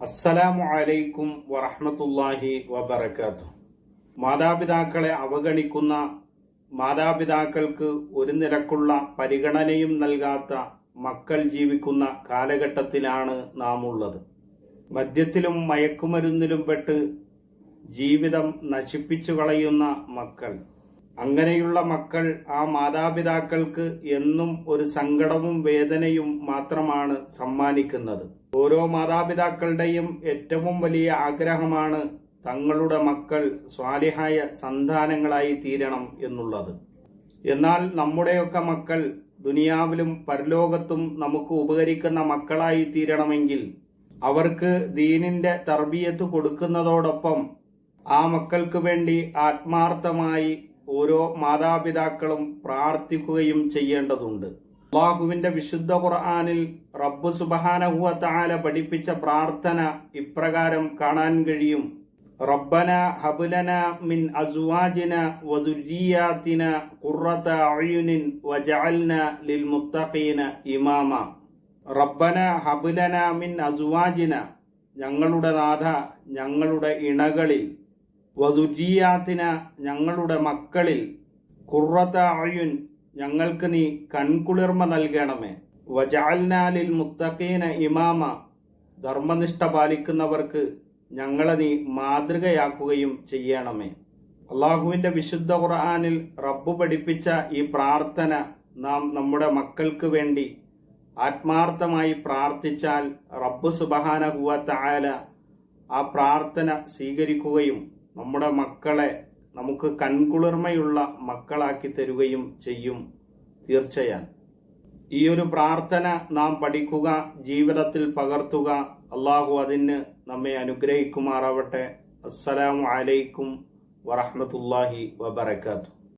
അസ്സലാമു അലൈക്കും വറഹ്മത്തുള്ളാഹി വബറകാത്തു മാതാപിതാക്കളെ അവഗണിക്കുന്ന മാതാപിതാക്കൾക്ക് ഒരു നിരക്കുള്ള പരിഗണനയും നൽകാത്ത മക്കൾ ജീവിക്കുന്ന കാലഘട്ടത്തിലാണ് നാം ഉള്ളത് മദ്യത്തിലും മയക്കുമരുന്നിലും പെട്ട് ജീവിതം നശിപ്പിച്ചു കളയുന്ന മക്കൾ അങ്ങനെയുള്ള മക്കൾ ആ മാതാപിതാക്കൾക്ക് എന്നും ഒരു സങ്കടവും വേദനയും മാത്രമാണ് സമ്മാനിക്കുന്നത്. ഓരോ മാതാപിതാക്കളുടെയും ഏറ്റവും വലിയ ആഗ്രഹമാണ് തങ്ങളുടെ മക്കൾ സ്വാലിഹായ സന്താനങ്ങളായി തീരണം എന്നുള്ളത്. എന്നാൽ നമ്മുടെയൊക്കെ മക്കൾ ദുനിയാവിലും പരലോകത്തും നമുക്ക് ഉപകരിക്കുന്ന മക്കളായി തീരണമെങ്കിൽ അവർക്ക് ദീനിന്റെ തർബീയത്ത് കൊടുക്കുന്നതോടൊപ്പം ആ മക്കൾക്ക് വേണ്ടി ആത്മാർത്ഥമായി ഓരോ മാതാപിതാക്കളും പ്രാർത്ഥിക്കുകയും ചെയ്യേണ്ടതുണ്ട്. അള്ളാഹുവിന്റെ വിശുദ്ധ ഖുർആാനിൽ റബ്ബ് സുബഹാനഹുവ താല പഠിപ്പിച്ച പ്രാർത്ഥന ഇപ്രകാരം കാണാൻ കഴിയും. റബ്ബന ഹബുലന മിൻ അസുവാജിന വദുരിയാത്തിന ഖുറത അയുനിൻ വജഅൽന ലിൽ മുത്തഖീന ഇമാമ. റബ്ബന ഹബുലന മിൻ അസുവാജിന ഞങ്ങളുടെ നാഥ ഞങ്ങളുടെ ഇണകളിൽ. വധുജിയാത്തിന ഞങ്ങളുടെ മക്കളിൽ കുറത്ത അയുൻ ഞങ്ങൾക്ക് നീ കൺകുളിർമ നൽകണമേ. വജാൽനാലിൽ മുത്തഖീന ഇമാമ. ധർമ്മനിഷ്ഠ പാലിക്കുന്നവർക്ക് ഞങ്ങളെ നീ മാതൃകയാക്കുകയും ചെയ്യണമേ. അള്ളാഹുവിന്റെ വിശുദ്ധ ഖുർആാനിൽ റബ്ബ് പഠിപ്പിച്ച ഈ പ്രാർത്ഥന നാം നമ്മുടെ മക്കൾക്ക് വേണ്ടി ആത്മാർത്ഥമായി പ്രാർത്ഥിച്ചാൽ റബ്ബ് സുബഹാന കുവത്തായാല ആ പ്രാർത്ഥന സ്വീകരിക്കുകയും നമ്മുടെ മക്കളെ നമുക്ക് കൺകുളിർമയുള്ള മക്കളാക്കി തരുകയും ചെയ്യും. തീർച്ചയായും. ഈ ഒരു പ്രാർത്ഥന നാം പഠിക്കുക ജീവിതത്തിൽ പകർത്തുക. അള്ളാഹു അതിന് നമ്മെ അനുഗ്രഹിക്കുമാറാവട്ടെ. അസ്സലാമു അലൈക്കും വറഹമത്തല്ലാഹി വബറകാതുഹു.